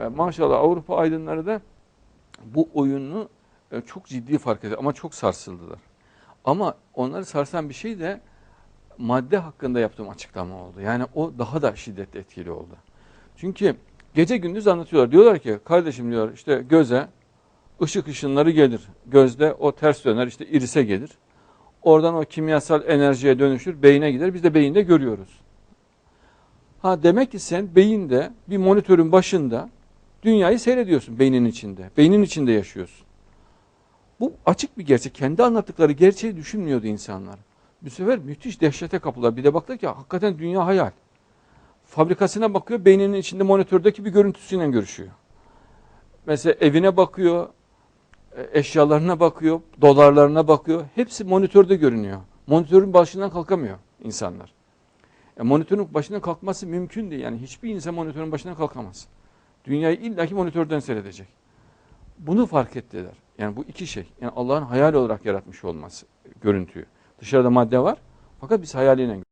E, maşallah Avrupa aydınları da bu oyunu e, çok ciddi fark ediyor ama çok sarsıldılar. Ama onları sarsan bir şey de madde hakkında yaptığım açıklama oldu. Yani o daha da şiddetli etkili oldu. Çünkü gece gündüz anlatıyorlar. Diyorlar ki kardeşim diyor işte göze ışık ışınları gelir. Gözde o ters döner işte irise gelir. Oradan o kimyasal enerjiye dönüşür, beyine gider. Biz de beyinde görüyoruz. Ha demek ki sen beyinde bir monitörün başında dünyayı seyrediyorsun beynin içinde. Beynin içinde yaşıyorsun. Bu açık bir gerçek. Kendi anlattıkları gerçeği düşünmüyordu insanlar. Bu sefer müthiş dehşete kapılar. Bir de baktılar ki hakikaten dünya hayal. Fabrikasına bakıyor, beyninin içinde monitördeki bir görüntüsüyle görüşüyor. Mesela evine bakıyor, e, eşyalarına bakıyor, dolarlarına bakıyor. Hepsi monitörde görünüyor. Monitörün başından kalkamıyor insanlar. E, monitörün başından kalkması mümkün değil. Yani hiçbir insan monitörün başından kalkamaz. Dünyayı illaki monitörden seyredecek. Bunu fark ettiler. Yani bu iki şey. Yani Allah'ın hayal olarak yaratmış olması görüntüyü. Dışarıda madde var fakat biz hayaliyle